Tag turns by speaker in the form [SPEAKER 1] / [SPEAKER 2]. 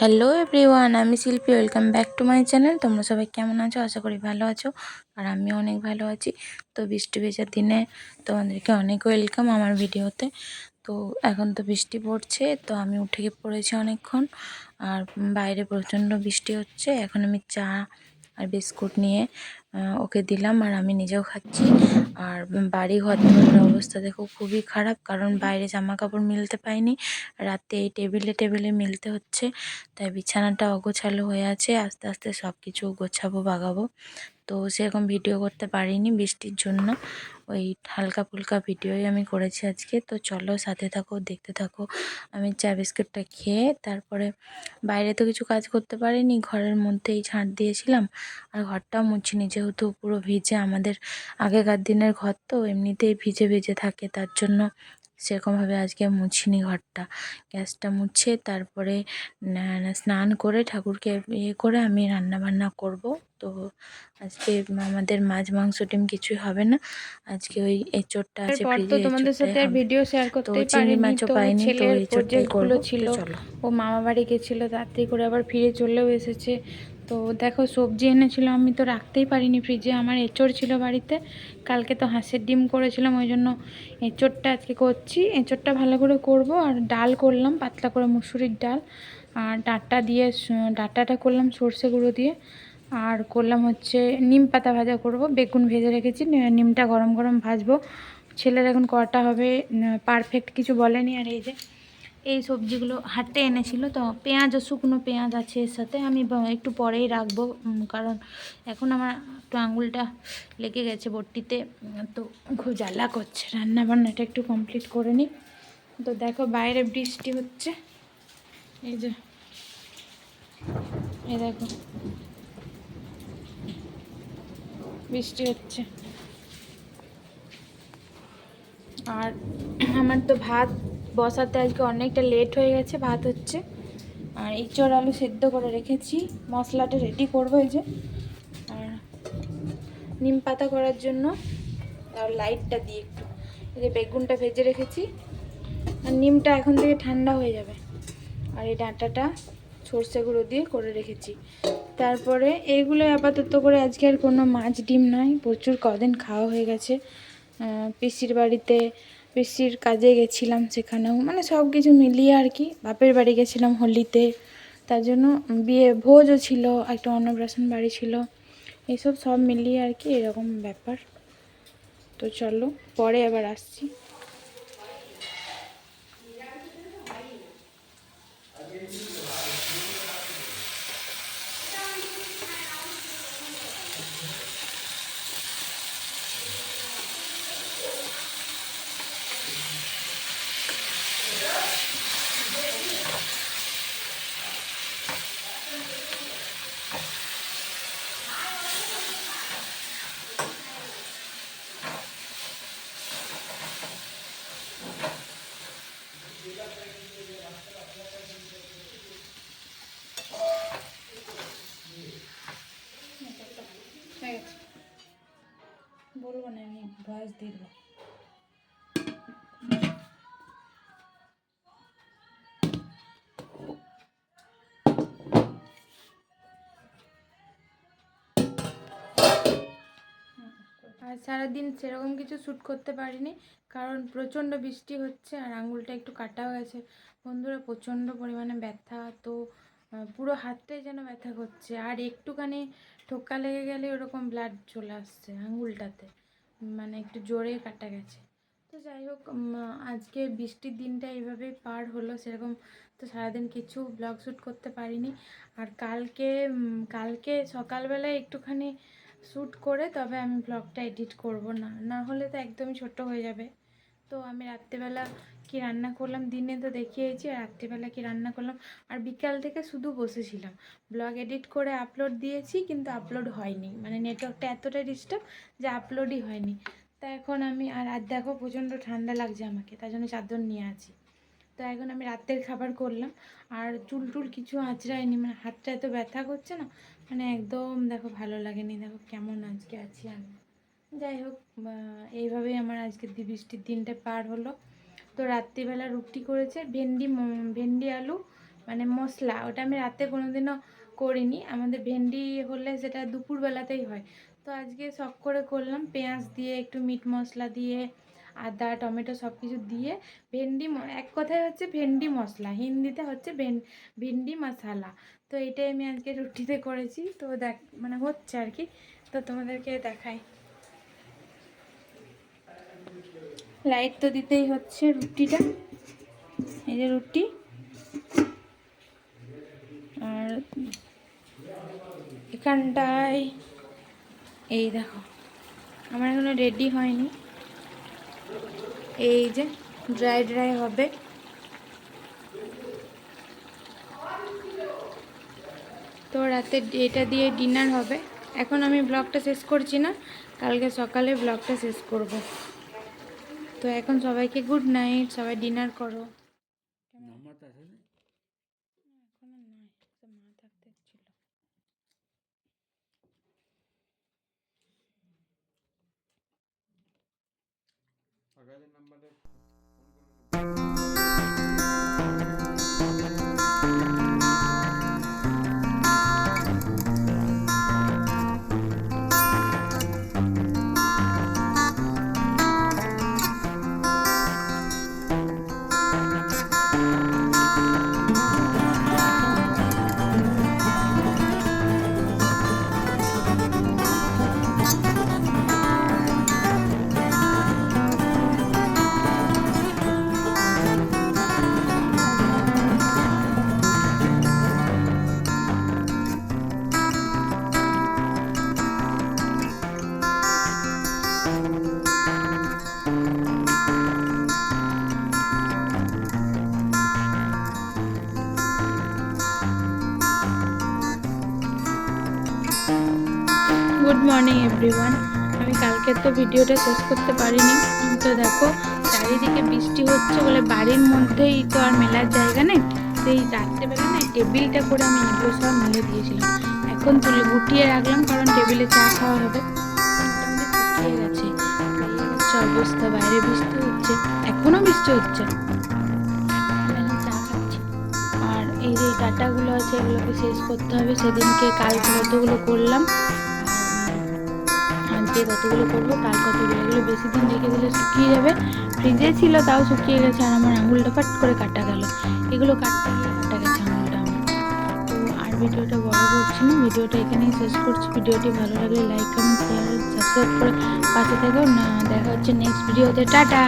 [SPEAKER 1] Hello everyone আমি Shilpi welcome back to my channel তোমরা সবাই কেমন আছো? আশা করি ভালো আছো, আর আমিও অনেক ভালো আছি। তো বৃষ্টি ভেজার দিনে তোমাদেরকে অনেক ওয়েলকাম আমার ভিডিওতে। তো এখন তো বৃষ্টি পড়ছে, তো আমি উঠে পড়েছি অনেকক্ষণ, আর বাইরে প্রচণ্ড বৃষ্টি হচ্ছে। এখন আমি চা আর বিস্কুট নিয়ে ওকে দিলাম আর আমি নিজেও খাচ্ছি। আর বাড়ি ঘর অবস্থা দেখো খুবই খারাপ, কারণ বাইরে জামা কাপড় মিলতে পাইনি। রাতে এই টেবিলে টেবিলে মিলতে হচ্ছে, তাই বিছানাটা অগোছালো হয়ে আছে। আস্তে আস্তে সব কিছু গোছাবো, বাগাবো। তো সেরকম ভিডিও করতে পারিনি বৃষ্টির জন্য। ওই হালকা ফুলকা ভিডিওই আমি করেছি আজকে। তো চলো সাথে থাকো, দেখতে থাকো। আমি চা বিস্কুটটা খেয়ে তারপরে বাইরে তো কিছু কাজ করতে পারিনি, ঘরের মধ্যেই ঝাঁট দিয়েছিলাম। আর ঘরটাও মুছিনি যেহেতু পুরো ভিজে আমাদের আগেকার দিনের ঘর তো এমনিতেই ভিজে ভিজে থাকে তার জন্য সেরকমভাবে আজকে মুছিনি ঘরটা। গ্যাসটা মুছে তারপরে স্নান করে ঠাকুরকে ইয়ে করে আমি রান্না বান্না করব। তো আজকে আমাদের মাছ মাংস ডিম কিছুই হবে না। আজকে ওই এঁচোড়টা আছে
[SPEAKER 2] তো তোমাদের সাথে ভিডিও শেয়ার
[SPEAKER 1] তো
[SPEAKER 2] করতেই
[SPEAKER 1] চিংড়ি
[SPEAKER 2] পারিনি।
[SPEAKER 1] মাছও পাইনি তো এই
[SPEAKER 2] ছিল। ও মামা বাড়ি গেছিল তাড়াতাড়ি করে আবার ফিরে চলেও এসেছে। তো দেখো, সবজি এনেছিল, আমি তো রাখতেই পারিনি ফ্রিজে আমার এঁচড় ছিল বাড়িতে, কালকে তো হাঁসের ডিম করেছিলাম, ওই জন্য এঁচড়টা আজকে করছি। এঁচড়টা ভালো করে করব, আর ডাল করলাম, পাতলা করে মুসুরির ডাল। আর ডাঁটা দিয়ে, ডাঁটাটা করলাম সর্ষে গুঁড়ো দিয়ে। আর করলাম হচ্ছে নিম পাতা ভাজা করব, বেগুন ভেজে রেখেছি নিমটা গরম গরম ভাজবো। ছেলের এখন কটা হবে পারফেক্ট কিছু বলেনি আর এই যে এই সবজিগুলো হাটে এনেছিল। তো পেঁয়াজ শুকনো পেঁয়াজ আছে এর সাথে আমি একটু পরেই রাখব কারণ এখন আমার একটু আঙুলটা লেগে গেছে বটিতে তো খুব জ্বালা করছে। রান্না বান্নাটা একটু কমপ্লিট করে নিই। তো দেখো বাইরে বৃষ্টি হচ্ছে। এই যে, এই দেখো, বৃষ্টি হচ্ছে। আর আমার তো ভাত বসাতে আজকে অনেকটা লেট হয়ে গেছে, ভাত হচ্ছে। আর ইঁচড় আলু সেদ্ধ করে রেখেছি, মশলাটা রেডি করব এই যে। আর নিম পাতা করার জন্য, আর লাইটটা দিয়ে একটু। এই যে বেগুনটা ভেজে রেখেছি, আর নিমটা এখন থেকে ঠান্ডা হয়ে যাবে। আর এই ডাঁটাটা সর্ষে গুঁড়ো দিয়ে করে রেখেছি। তারপরে এইগুলো আপাতত করে আজকে আর কোনো মাছ, ডিম নাই। প্রচুর কদিন খাওয়া হয়ে গেছে। পিসির বাড়িতে পিসির কাজে গেছিলাম সেখানেও মানে সব কিছু মিলিয়ে আর কি। বাপের বাড়ি গেছিলাম হোলিতে, তার জন্য বিয়ে ভোজও ছিল, একটা অন্নপ্রাশন বাড়ি ছিল। এইসব সব মিলিয়ে আর কি এরকম ব্যাপার। তো চলো, পরে আবার আসছি। হয়ে গেছে বলব না আমি ভয়েস দিয়ে দেবো আর সারাদিন সেরকম কিছু শ্যুট করতে পারিনি, কারণ প্রচণ্ড বৃষ্টি হচ্ছে আর আঙুলটা একটু কাটাও গেছে। বন্ধুরা, প্রচণ্ড পরিমাণে ব্যথা, তো পুরো হাতটাই যেন ব্যথা করছে। আর একটুখানি ঠোক্কা লেগে গেলে ওরকম ব্লাড চলে আসছে আঙুলটাতে মানে একটু জোরে কাটা গেছে। তো যাই হোক আজকে বৃষ্টির দিনটা এইভাবেই পার হলো, সেরকম তো সারাদিন কিছু ব্লগ শ্যুট করতে পারিনি। আর কালকে কালকে সকালবেলায় একটুখানি শ্যুট করে তবে আমি ব্লগটা এডিট করব না। না হলে তো একদমই ছোট হয়ে যাবে। তো আমি রাত্রেবেলা কি রান্না করলাম? দিনে তো দেখিয়েছি, আর রাত্রিবেলা কি রান্না করলাম? আর বিকাল থেকে শুধু বসেছিলাম। ব্লগ এডিট করে আপলোড দিয়েছি, কিন্তু আপলোড হয়নি। মানে নেটওয়ার্কটা এতটাই ডিস্টার্ব যে আপলোডই হয়নি। তা এখন আমি, আর আর দেখো প্রচণ্ড ঠান্ডা লাগছে আমাকে, তার জন্য চাদর নিয়ে আছি। তো এখন আমি রাতের খাবার করলাম। আর চুল টুল কিছু আঁচড়ায়নি মানে হাতটা এত ব্যথা করছে না মানে একদম দেখো ভালো লাগেনি, দেখো কেমন আজকে আছি আমি। যাই হোক এইভাবেই আমার আজকে বৃষ্টির দিনটা পার হলো। তো রাত্রিবেলা রুটি করেছে, ভেন্ডি ভেন্ডি আলু মানে মশলা, ওটা আমি রাতে কোনোদিনও করিনি। আমাদের ভেন্ডি হলে সেটা দুপুরবেলাতেই হয়। তো আজকে শখ করে করলাম, পেঁয়াজ দিয়ে একটু মিট মশলা দিয়ে আদা, টমেটো সব কিছু দিয়ে ভেন্ডি এক কথায় হচ্ছে ভেন্ডি মশলা, হিন্দিতে হচ্ছে ভেন ভেন্ডি মশালা। তো এটাই আমি আজকে রুটিতে করেছি। তো দেখ মানে হচ্ছে আর কি। তো তোমাদেরকে দেখাই। লাইট তো দিতেই হচ্ছে রুটিটা। এই যে রুটি। আর এখানটায় এই দেখো। আমার এখনও রেডি হয়নি। এই যে ড্রাই ড্রাই হবে। তো রাতে এটা দিয়ে ডিনার হবে। এখন আমি ব্লগটা শেষ করছি না, কালকে সকালে ব্লগটা শেষ করব। তো এখন সবাইকে গুড নাইট সবাই ডিনার করো। Morning, everyone. আমি কালকের তো ভিডিওটা শেষ করতে পারিনি। তো দেখো, চারিদিকে বৃষ্টি হচ্ছে বলে বাড়ির মধ্যেই তো আর মেলার জায়গা নেই। সেই রাত্রেবেলা না টেবিলটা করে আমি এগুলো সব মেলে দিয়েছিলাম। এখন তুলে গুটিয়ে রাখলাম, কারণ টেবিলে চা খাওয়া হবে। গেছে। অবস্থা, বাইরে বৃষ্টি হচ্ছে। এখনও বৃষ্টি হচ্ছে। আর এই যে ডাটাগুলো আছে, এগুলোকে শেষ করতে হবে। সেদিনকে কালকে কতগুলো করলাম আজকে কতগুলো করব কাল কতগুলো, এগুলো বেশি দিন রেখে দিলে শুকিয়ে যাবে। ফ্রিজে ছিল, তাও শুকিয়ে গেছে, আর আমার আঙুলটা ফাট করে কাটা গেল। এগুলো কাটতে গিয়ে কাটা গেছে আঙুলটা আমার। তো আর ভিডিওটা বড় করছি না, ভিডিওটা এখানেই শেষ করছি। ভিডিওটি ভালো লাগলে লাইক কমেন্ট শেয়ার সাবস্ক্রাইব করে পাশে থেকেও, না, দেখা হচ্ছে নেক্সট ভিডিওতে টাটা!